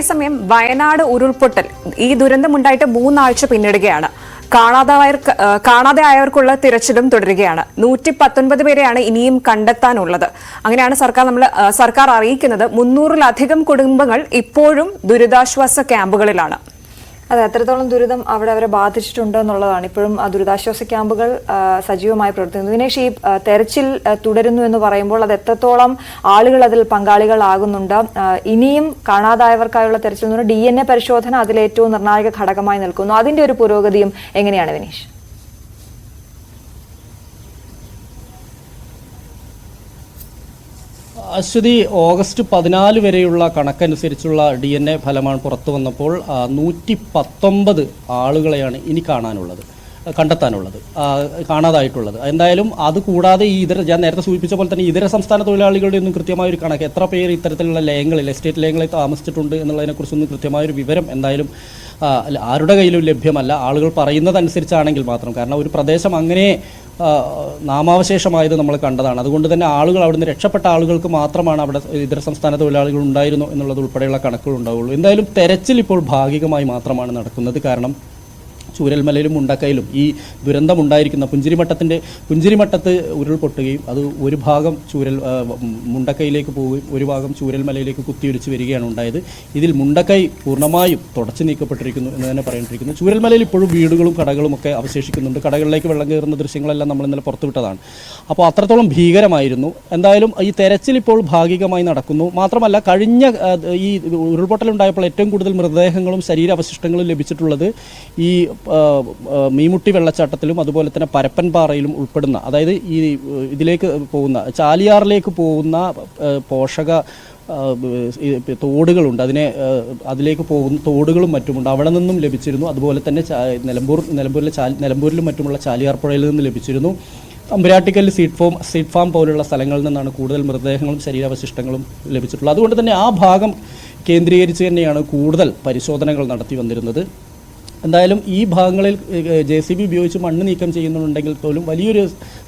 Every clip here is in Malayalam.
അതേസമയം വയനാട് ഉരുൾപൊട്ടൽ ഈ ദുരന്തമുണ്ടായിട്ട് മൂന്നാഴ്ച പിന്നിടുകയാണ്. കാണാതായവർ കാണാതെ ആയവർക്കുള്ള തിരച്ചിലും തുടരുകയാണ്. നൂറ്റി പത്തൊൻപത് പേരെയാണ് ഇനിയും കണ്ടെത്താനുള്ളത്. അങ്ങനെയാണ് സർക്കാർ നമ്മൾ സർക്കാർ അറിയിക്കുന്നത്. മുന്നൂറിലധികം കുടുംബങ്ങൾ ഇപ്പോഴും ദുരിതാശ്വാസ ക്യാമ്പുകളിലാണ്. അതെ അത്രത്തോളം ദുരിതം അവിടെ അവരെ ബാധിച്ചിട്ടുണ്ട് എന്നുള്ളതാണ്. ഇപ്പോഴും ആ ദുരിതാശ്വാസ ക്യാമ്പുകൾ സജീവമായി പ്രവർത്തിക്കുന്നു. ദിനേഷ് ഈ തെരച്ചിൽ തുടരുന്നു എന്ന് പറയുമ്പോൾ അത് എത്രത്തോളം ആളുകൾ അതിൽ പങ്കാളികളാകുന്നുണ്ട്. ഇനിയും കാണാതായവർക്കായുള്ള തെരച്ചിൽ ഡി എൻ എ പരിശോധന അതിൽ ഏറ്റവും നിർണായക ഘടകമായി നിൽക്കുന്നു. അതിന്റെ ഒരു പുരോഗതിയും എങ്ങനെയാണ് വിനീഷ്? അശ്വതി ഓഗസ്റ്റ് പതിനാല് വരെയുള്ള കണക്കനുസരിച്ചുള്ള ഡി എൻ എ ഫലമാണ് പുറത്തു വന്നപ്പോൾ നൂറ്റി പത്തൊമ്പത് ആളുകളെയാണ് ഇനി കാണാനുള്ളത്. കണ്ടെത്താനുള്ളത് കാണാതായിട്ടുള്ളത്. എന്തായാലും അത് കൂടാതെ ഈ ഇതര ഞാൻ നേരത്തെ സൂചിപ്പിച്ച പോലെ തന്നെ ഇതര സംസ്ഥാന തൊഴിലാളികളുടെ ഒന്നും കൃത്യമായ ഒരു കണക്ക് എത്ര പേർ ഇത്തരത്തിലുള്ള ലയങ്ങളിൽ എസ്റ്റേറ്റ് ലയങ്ങളിൽ താമസിച്ചിട്ടുണ്ട് എന്നുള്ളതിനെക്കുറിച്ചൊന്നും കൃത്യമായൊരു വിവരം എന്തായാലും ആരുടെ കയ്യിലും ലഭ്യമല്ല. ആളുകൾ പറയുന്നതനുസരിച്ചാണെങ്കിൽ മാത്രം. കാരണം ഒരു പ്രദേശം അങ്ങനെ നാമാവശേഷമായത് നമ്മൾ കണ്ടതാണ്. അതുകൊണ്ട് തന്നെ ആളുകൾ അവിടുന്ന് രക്ഷപ്പെട്ട ആളുകൾക്ക് മാത്രമാണ് അവിടെ ഇതര സംസ്ഥാന തൊഴിലാളികൾ ഉണ്ടായിരുന്നു എന്നുള്ളത് ഉൾപ്പെടെയുള്ള കണക്കുകൾ ഉണ്ടാവുള്ളൂ. എന്തായാലും തെരച്ചിൽ ഇപ്പോൾ ഭാഗികമായി മാത്രമാണ് നടക്കുന്നത്. കാരണം ചൂരൽമലയിലും മുണ്ടക്കയിലും ഈ ദുരന്തമുണ്ടായിരിക്കുന്ന പുഞ്ചിരിമട്ടത്തിന്റെ പുഞ്ചിരിമട്ടത്ത് ഉരുൾപൊട്ടുകയും അത് ഒരു ഭാഗം ചൂരൽ മുണ്ടക്കയിലേക്ക് പോവുകയും ഒരു ഭാഗം ചൂരൽമലയിലേക്ക് കുത്തിയൊലിച്ച് വരികയാണ് ഉണ്ടായത്. ഇതിൽ മുണ്ടക്കൈ പൂർണമായും തുടച്ചു നീക്കപ്പെട്ടിരിക്കുന്നു എന്ന് തന്നെ പറയേണ്ടിയിരിക്കുന്നു. ചൂരൽമലയിൽ ഇപ്പോഴും വീടുകളും കടകളും ഒക്കെ അവശേഷിക്കുന്നുണ്ട്. കടകളിലേക്ക് വെള്ളം കയറുന്ന ദൃശ്യങ്ങളെല്ലാം നമ്മൾ ഇന്നലെ പുറത്തുവിട്ടതാണ് അപ്പോൾ അത്രത്തോളം ഭീകരമായിരുന്നു. എന്തായാലും ഈ തെരച്ചിൽ ഇപ്പോൾ ഭാഗികമായി നടക്കുന്നു. മാത്രമല്ല കഴിഞ്ഞ ഈ ഉരുൾപൊട്ടലുണ്ടായപ്പോൾ ഏറ്റവും കൂടുതൽ മൃതദേഹങ്ങളും ശരീരാവശിഷ്ടങ്ങളും ലഭിച്ചിട്ടുള്ളത് ഈ മീമുട്ടി വെള്ളച്ചാട്ടത്തിലും അതുപോലെ തന്നെ പരപ്പൻപാറയിലും ഉൾപ്പെടുന്ന അതായത് ഈ ഇതിലേക്ക് പോകുന്ന ചാലിയാറിലേക്ക് പോകുന്ന പോഷക തോടുകളുണ്ട്. അതിനെ അതിലേക്ക് പോകുന്ന തോടുകളും മറ്റുമുണ്ട്. അവിടെ നിന്നും ലഭിച്ചിരുന്നു. അതുപോലെ തന്നെ നിലമ്പൂർ നിലമ്പൂരിലെ നിലമ്പൂരിലും മറ്റുമുള്ള ചാലിയാർ പുഴയിൽ നിന്ന് ലഭിച്ചിരുന്നു. Ambarattikkal seed farm seed farm പോലുള്ള സ്ഥലങ്ങളിൽ നിന്നാണ് കൂടുതൽ മൃതദേഹങ്ങളും ശരീരാവശിഷ്ടങ്ങളും ലഭിച്ചിട്ടുള്ളത്. അതുകൊണ്ട് തന്നെ ആ ഭാഗം കേന്ദ്രീകരിച്ച് തന്നെയാണ് കൂടുതൽ പരിശോധനകൾ നടത്തി വന്നിരുന്നത്. എന്തായാലും ഈ ഭാഗങ്ങളിൽ ജെ സി ബി ഉപയോഗിച്ച് മണ്ണ് നീക്കം ചെയ്യുന്നുണ്ടെങ്കിൽ പോലും വലിയൊരു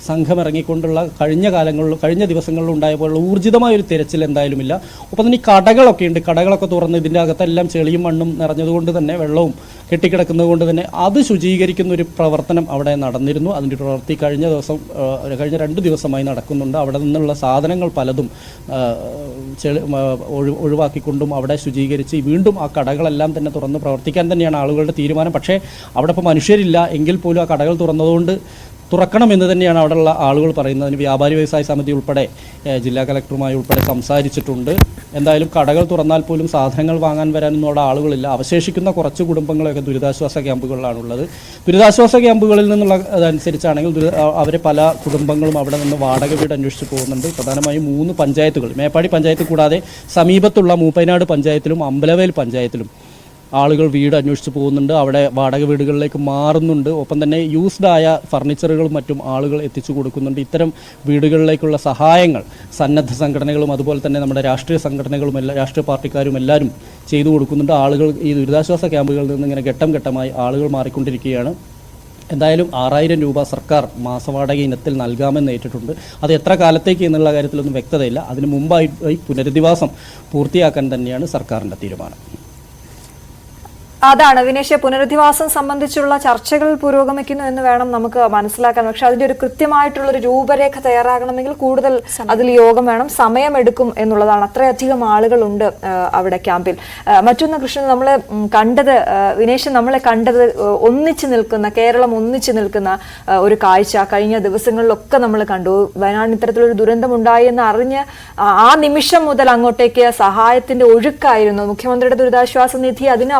സംഘം ഇറങ്ങിക്കൊണ്ടുള്ള കഴിഞ്ഞ കാലങ്ങളിലും കഴിഞ്ഞ ദിവസങ്ങളിലും പോലുള്ള ഊർജിതമായ ഒരു തിരച്ചിൽ എന്തായാലും ഇല്ല. ഒപ്പം തന്നെ ഈ കടകളൊക്കെ ഉണ്ട്. കടകളൊക്കെ തുറന്ന് ഇതിന്റെ അകത്തെല്ലാം ചെളിയും മണ്ണും നിറഞ്ഞതുകൊണ്ട് തന്നെ വെള്ളവും കെട്ടിക്കിടക്കുന്നത് കൊണ്ട് തന്നെ അത് ശുചീകരിക്കുന്ന ഒരു പ്രവർത്തനം അവിടെ നടന്നിരുന്നു. അതിന്റെ പ്രവൃത്തി കഴിഞ്ഞ ദിവസം കഴിഞ്ഞ രണ്ട് ദിവസമായി നടക്കുന്നുണ്ട്. അവിടെ നിന്നുള്ള സാധനങ്ങൾ പലതും ഒഴിവാക്കിക്കൊണ്ടും അവിടെ ശുചീകരിച്ച് വീണ്ടും ആ കടകളെല്ലാം തന്നെ തുറന്ന് പ്രവർത്തിക്കാൻ തന്നെയാണ് ആളുകളുടെ തീരുമാനം. പക്ഷേ അവിടെ ഇപ്പോൾ മനുഷ്യരില്ല. എങ്കിൽ പോലും ആ കടകൾ തുറന്നതുകൊണ്ട് തുറക്കണം എന്ന് തന്നെയാണ് അവിടെയുള്ള ആളുകൾ പറയുന്നത്. അതിന് വ്യാപാരി വ്യവസായ സമിതി ഉൾപ്പെടെ ജില്ലാ കലക്ടറുമായി ഉൾപ്പെടെ സംസാരിച്ചിട്ടുണ്ട്. എന്തായാലും കടകൾ തുറന്നാൽ പോലും സാധനങ്ങൾ വാങ്ങാൻ വരാനൊന്നും അവിടെ ആളുകളില്ല. അവശേഷിക്കുന്ന കുറച്ച് കുടുംബങ്ങളൊക്കെ ദുരിതാശ്വാസ ക്യാമ്പുകളിലാണുള്ളത്. ദുരിതാശ്വാസ ക്യാമ്പുകളിൽ നിന്നുള്ള അതനുസരിച്ചാണെങ്കിൽ അവരെ പല കുടുംബങ്ങളും അവിടെ നിന്ന് വാടക വീട് അന്വേഷിച്ച് പോകുന്നുണ്ട്. പ്രധാനമായും മൂന്ന് പഞ്ചായത്തുകൾ. മേപ്പാടി പഞ്ചായത്ത് കൂടാതെ സമീപത്തുള്ള മൂപ്പൈനാട് പഞ്ചായത്തിലും അമ്പലവേൽ പഞ്ചായത്തിലും ആളുകൾ വീട് അന്വേഷിച്ച് പോകുന്നുണ്ട്. അവിടെ വാടക വീടുകളിലേക്ക് മാറുന്നുണ്ട്. ഒപ്പം തന്നെ യൂസ്ഡ് ആയ ഫർണിച്ചറുകളും മറ്റും ആളുകൾ എത്തിച്ചു കൊടുക്കുന്നുണ്ട്. ഇത്തരം വീടുകളിലേക്കുള്ള സഹായങ്ങൾ സന്നദ്ധ സംഘടനകളും അതുപോലെ തന്നെ നമ്മുടെ രാഷ്ട്രീയ സംഘടനകളും എല്ലാ രാഷ്ട്രീയ പാർട്ടിക്കാരും എല്ലാവരും ചെയ്തു കൊടുക്കുന്നുണ്ട്. ആളുകൾ ഈ ദുരിതാശ്വാസ ക്യാമ്പുകളിൽ നിന്ന് ഇങ്ങനെ ഘട്ടം ഘട്ടമായി ആളുകൾ മാറിക്കൊണ്ടിരിക്കുകയാണ്. എന്തായാലും ആറായിരം രൂപ സർക്കാർ മാസവാടക ഇനത്തിൽ നൽകാമെന്ന് ഏറ്റിട്ടുണ്ട്. അത് എത്ര കാലത്തേക്ക് എന്നുള്ള കാര്യത്തിലൊന്നും വ്യക്തതയില്ല. അതിന് മുമ്പായി പുനരധിവാസം പൂർത്തിയാക്കാൻ തന്നെയാണ് സർക്കാരിന്റെ തീരുമാനം. അതാണ് വിനേഷ് പുനരധിവാസം സംബന്ധിച്ചുള്ള ചർച്ചകൾ പുരോഗമിക്കുന്നു എന്ന് വേണം നമുക്ക് മനസ്സിലാക്കാൻ. പക്ഷെ അതിന്റെ ഒരു കൃത്യമായിട്ടുള്ള ഒരു രൂപരേഖ തയ്യാറാകണമെങ്കിൽ കൂടുതൽ അതിൽ യോഗം വേണം സമയമെടുക്കും എന്നുള്ളതാണ്. അത്രയധികം ആളുകളുണ്ട് അവിടെ ക്യാമ്പിൽ. മറ്റൊന്ന് കൃഷ്ണൻ നമ്മൾ കണ്ടത് വിനേശൻ നമ്മളെ കണ്ടത് ഒന്നിച്ചു നിൽക്കുന്ന കേരളം ഒന്നിച്ചു നിൽക്കുന്ന ഒരു കാഴ്ച. കഴിഞ്ഞ ദിവസങ്ങളിലൊക്കെ നമ്മൾ കണ്ടു. വയനാട് ഇത്തരത്തിലൊരു ദുരന്തം ഉണ്ടായി എന്ന് അറിഞ്ഞ് ആ- നിമിഷം മുതൽ അങ്ങോട്ടേക്ക് സഹായത്തിന്റെ ഒഴുക്കായിരുന്നു. മുഖ്യമന്ത്രിയുടെ ദുരിതാശ്വാസ നിധി അതിന്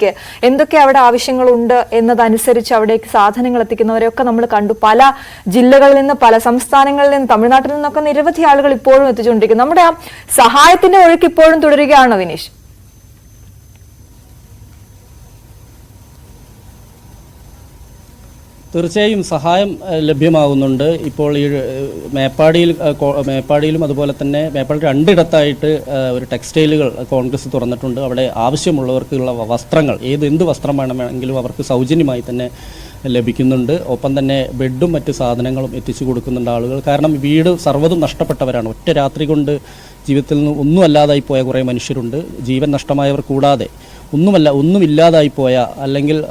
അപ്പുറത്തേക്ക് എന്തൊക്കെ അവിടെ ആവശ്യങ്ങളുണ്ട് എന്നതനുസരിച്ച് അവിടേക്ക് സാധനങ്ങൾ എത്തിക്കുന്നവരെയൊക്കെ നമ്മൾ കണ്ടു. പല ജില്ലകളിൽ നിന്ന് പല സംസ്ഥാനങ്ങളിൽ നിന്ന് തമിഴ്നാട്ടിൽ നിന്നൊക്കെ നിരവധി ആളുകൾ ഇപ്പോഴും എത്തിച്ചുകൊണ്ടിരിക്കുന്നു. നമ്മുടെ ആ സഹായത്തിന്റെ ഒഴുക്ക് ഇപ്പോഴും തുടരുകയാണോ വിനീഷ്? തീർച്ചയായും സഹായം ലഭ്യമാകുന്നുണ്ട്. ഇപ്പോൾ ഈ മേപ്പാടിയിൽ മേപ്പാടിയിലും അതുപോലെ തന്നെ മേപ്പാടി രണ്ടിടത്തായിട്ട് ഒരു ടെക്സ്റ്റൈലുകൾ കോൺഗ്രസ് തുറന്നിട്ടുണ്ട്. അവിടെ ആവശ്യമുള്ളവർക്കുള്ള വസ്ത്രങ്ങൾ ഏത് എന്ത് വസ്ത്രം വേണമെങ്കിലും അവർക്ക് സൗജന്യമായി തന്നെ ലഭിക്കുന്നുണ്ട്. ഒപ്പം തന്നെ ബെഡും മറ്റ് സാധനങ്ങളും എത്തിച്ചു കൊടുക്കുന്നുണ്ട് ആളുകൾ. കാരണം വീട് സർവതും നഷ്ടപ്പെട്ടവരാണ്. ഒറ്റ രാത്രി കൊണ്ട് ജീവിതത്തിൽ നിന്ന് ഒന്നും അല്ലാതായി പോയ കുറേ മനുഷ്യരുണ്ട്. ജീവൻ നഷ്ടമായവർ കൂടാതെ ഒന്നുമല്ല ഒന്നുമില്ലാതായി പോയ അല്ലെങ്കിൽ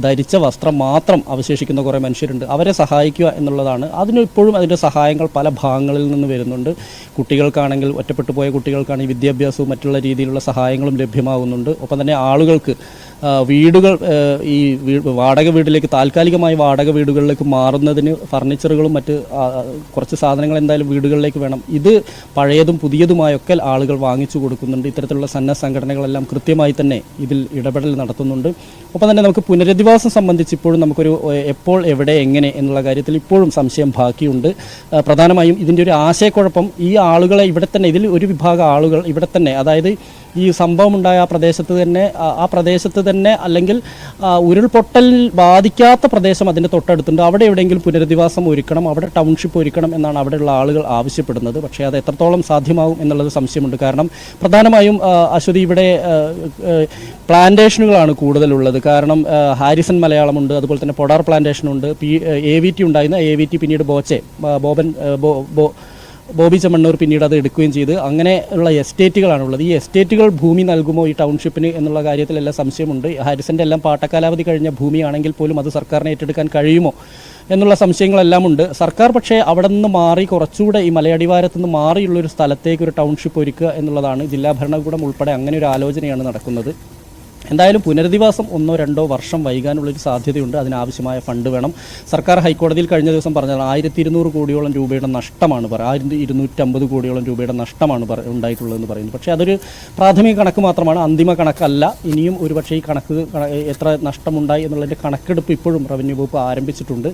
ധരിച്ച വസ്ത്രം മാത്രം അവശേഷിക്കുന്ന കുറേ മനുഷ്യരുണ്ട്. അവരെ സഹായിക്കുക എന്നുള്ളതാണ്. അതിന് ഇപ്പോഴും അതിന്റെ സഹായങ്ങൾ പല ഭാഗങ്ങളിൽ നിന്ന് വരുന്നുണ്ട്. കുട്ടികൾക്കാണെങ്കിൽ ഒറ്റപ്പെട്ടു പോയ കുട്ടികൾക്കാണെങ്കിൽ വിദ്യാഭ്യാസവും മറ്റുള്ള രീതിയിലുള്ള സഹായങ്ങളും ലഭ്യമാകുന്നുണ്ട്. ഒപ്പം തന്നെ ആളുകൾക്ക് വീടുകൾ ഈ വാടക വീട്ടിലേക്ക് താൽക്കാലികമായി വാടക വീടുകളിലേക്ക് മാറുന്നതിന് ഫർണിച്ചറുകളും മറ്റ് കുറച്ച് സാധനങ്ങൾ എന്തായാലും വീടുകളിലേക്ക് വേണം. ഇത് പഴയതും പുതിയതുമായൊക്കെ ആളുകൾ വാങ്ങിച്ചു കൊടുക്കുന്നുണ്ട്. ഇത്തരത്തിലുള്ള സന്നദ്ധ സംഘടനകളെല്ലാം കൃത്യമായി തന്നെ ഇതിൽ ഇടപെടൽ നടത്തുന്നുണ്ട്. ഒപ്പം തന്നെ നമുക്ക് പുനരധിവാസം സംബന്ധിച്ച് ഇപ്പോഴും നമുക്കൊരു എപ്പോൾ എവിടെ എങ്ങനെ എന്നുള്ള കാര്യത്തിൽ ഇപ്പോഴും സംശയം ബാക്കിയുണ്ട്. പ്രധാനമായും ഇതിന്റെ ഒരു ആശയക്കുഴപ്പം ഈ ആളുകളെ ഇവിടെ തന്നെ ഇതിൽ ഒരു വിഭാഗം ആളുകൾ ഇവിടെ തന്നെ അതായത് ഈ സംഭവം ഉണ്ടായ ആ പ്രദേശത്ത് തന്നെ ആ- പ്രദേശത്ത് തന്നെ അല്ലെങ്കിൽ ഉരുൾപൊട്ടൽ ബാധിക്കാത്ത പ്രദേശം അതിന്റെ തൊട്ടടുത്തുണ്ട്. അവിടെ എവിടെയെങ്കിലും പുനരധിവാസം ഒരുക്കണം അവിടെ ടൗൺഷിപ്പ് ഒരുക്കണം എന്നാണ് അവിടെയുള്ള ആളുകൾ ആവശ്യപ്പെടുന്നത്. പക്ഷേ അത് എത്രത്തോളം സാധ്യമാകും എന്നുള്ളത് സംശയമുണ്ട്. കാരണം പ്രധാനമായും അശ്വതി ഇവിടെ പ്ലാന്റേഷനുകളാണ് കൂടുതലുള്ളത്. കാരണം ഹാരിസൺ മലയാളമുണ്ട് അതുപോലെ തന്നെ പൊടാർ പ്ലാന്റേഷനുണ്ട്. പി എ വി ടി ഉണ്ടായിരുന്ന എ വി ടി പിന്നീട് ബോച്ചെ ബോബൻ ബോ ബോബി ചെമ്മണ്ണൂർ പിന്നീട് അത് എടുക്കുകയും ചെയ്ത്. അങ്ങനെയുള്ള എസ്റ്റേറ്റുകളാണുള്ളത് ഈ എസ്റ്റേറ്റുകൾ ഭൂമി നൽകുമോ ഈ ടൗൺഷിപ്പിന് എന്നുള്ള കാര്യത്തിലെല്ലാം സംശയമുണ്ട്. ഹാരിസന്റെ എല്ലാം പാട്ടക്കാലാവധി കഴിഞ്ഞ ഭൂമിയാണെങ്കിൽ പോലും അത് സർക്കാരിനെ ഏറ്റെടുക്കാൻ കഴിയുമോ എന്നുള്ള സംശയങ്ങളെല്ലാം ഉണ്ട്. സർക്കാർ പക്ഷേ അവിടെ നിന്ന് മാറി കുറച്ചുകൂടെ ഈ മലയടിവാരത്ത് നിന്ന് മാറിയുള്ളൊരു സ്ഥലത്തേക്ക് ഒരു ടൗൺഷിപ്പ് ഒരുക്കുക എന്നുള്ളതാണ്. ജില്ലാ ഭരണകൂടം ഉൾപ്പെടെ അങ്ങനെ ഒരു ആലോചനയാണ് നടക്കുന്നത്. എന്തായാലും പുനരധിവാസം ഒന്നോ രണ്ടോ വർഷം വൈകാനുള്ളൊരു സാധ്യതയുണ്ട്. അതിനാവശ്യമായ ഫണ്ട് വേണം. സർക്കാർ ഹൈക്കോടതിയിൽ കഴിഞ്ഞ ദിവസം പറഞ്ഞത് ആയിരത്തി ഇരുന്നൂറ് കോടിയോളം രൂപയുടെ നഷ്ടമാണ് പറ ആയിരത്തി ഇരുന്നൂറ്റമ്പത് കോടിയോളം രൂപയുടെ നഷ്ടമാണ് ഉണ്ടായിട്ടുള്ളതെന്ന് പറയുന്നത് പക്ഷേ അതൊരു പ്രാഥമിക കണക്ക് മാത്രമാണ് അന്തിമ കണക്കല്ല. ഇനിയും ഒരുപക്ഷേ ഈ കണക്ക് എത്ര നഷ്ടമുണ്ടായി എന്നുള്ളതിന്റെ കണക്കെടുപ്പ് ഇപ്പോഴും റവന്യൂ വകുപ്പ് ആരംഭിച്ചിട്ടുണ്ട്.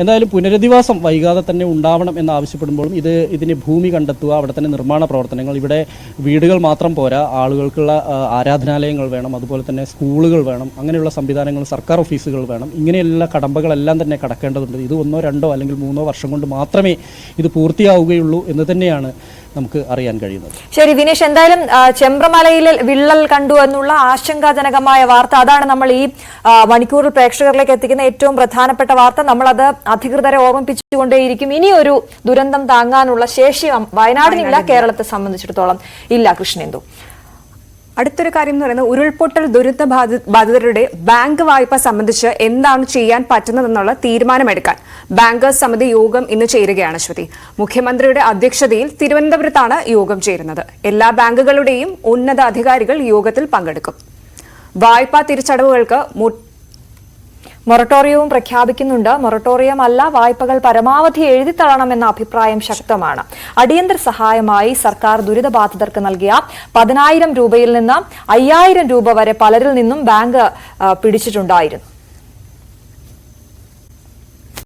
എന്തായാലും പുനരധിവാസം വൈകാതെ തന്നെ ഉണ്ടാവണം എന്ന് ആവശ്യപ്പെടുമ്പോഴും ഇത് ഇതിന് ഭൂമി കണ്ടെത്തുക അവിടെ തന്നെ നിർമ്മാണ പ്രവർത്തനങ്ങൾ ഇവിടെ വീടുകൾ മാത്രം പോരാ ആളുകൾക്കുള്ള ആരാധനാലയങ്ങൾ വേണം അതുപോലെ തന്നെ സ്കൂളുകൾ വേണം അങ്ങനെയുള്ള സംവിധാനങ്ങൾ സർക്കാർ ഓഫീസുകൾ വേണം ഇങ്ങനെയുള്ള കടമ്പകളെല്ലാം തന്നെ കടക്കേണ്ടതുണ്ട്. ഇത് ഒന്നോ രണ്ടോ അല്ലെങ്കിൽ മൂന്നോ വർഷം കൊണ്ട് മാത്രമേ ഇത് പൂർത്തിയാവുകയുള്ളൂ എന്ന് തന്നെയാണ് നമുക്ക് അറിയാൻ കഴിയുന്നത്. ശരി വിനേഷ് എന്തായാലും ചെമ്പ്രമലയിലെ ചെമ്പ്രമലയിൽ വിള്ളൽ കണ്ടു എന്നുള്ള ആശങ്കാജനകമായ വാർത്ത അതാണ് നമ്മൾ ഈ മണിക്കൂറിൽ പ്രേക്ഷകരിലേക്ക് എത്തിക്കുന്ന ഏറ്റവും പ്രധാനപ്പെട്ട വാർത്ത. നമ്മളത് അധികൃതരെ ഓർമ്മിപ്പിച്ചുകൊണ്ടേയിരിക്കും. ഇനി ഒരു ദുരന്തം താങ്ങാനുള്ള ശേഷി വയനാടിനില്ല. കേരളത്തെ സംബന്ധിച്ചിടത്തോളം ഇല്ല. കൃഷ്ണേന്ദു. അടുത്തൊരു കാര്യം എന്ന് പറയുന്നത് ഉരുൾപൊട്ടൽ ദുരിത ബാധിതരുടെ ബാങ്ക് വായ്പ സംബന്ധിച്ച് എന്താണ് ചെയ്യാൻ പറ്റുന്നതെന്നുള്ള തീരുമാനമെടുക്കാൻ ബാങ്കേഴ്സ് സമിതി യോഗം ഇന്ന് ചേരുകയാണ് ശ്രുതി. മുഖ്യമന്ത്രിയുടെ അധ്യക്ഷതയിൽ തിരുവനന്തപുരത്താണ് യോഗം ചേരുന്നത്. എല്ലാ ബാങ്കുകളുടെയും ഉന്നത അധികാരികൾ യോഗത്തിൽ പങ്കെടുക്കും. വായ്പാ തിരിച്ചടവുകൾക്ക് മൊറട്ടോറിയവും പ്രഖ്യാപിക്കുന്നുണ്ട്. മൊറട്ടോറിയം അല്ല വായ്പകൾ പരമാവധി എഴുതിത്തള്ളണമെന്ന അഭിപ്രായം ശക്തമാണ്. അടിയന്തര സഹായമായി സർക്കാർ ദുരിതബാധിതർക്ക് നൽകിയ പതിനായിരം രൂപയിൽ നിന്ന് അയ്യായിരം രൂപ വരെ പലരിൽ നിന്നും ബാങ്ക് പിടിച്ചിട്ടുണ്ടായിരുന്നു.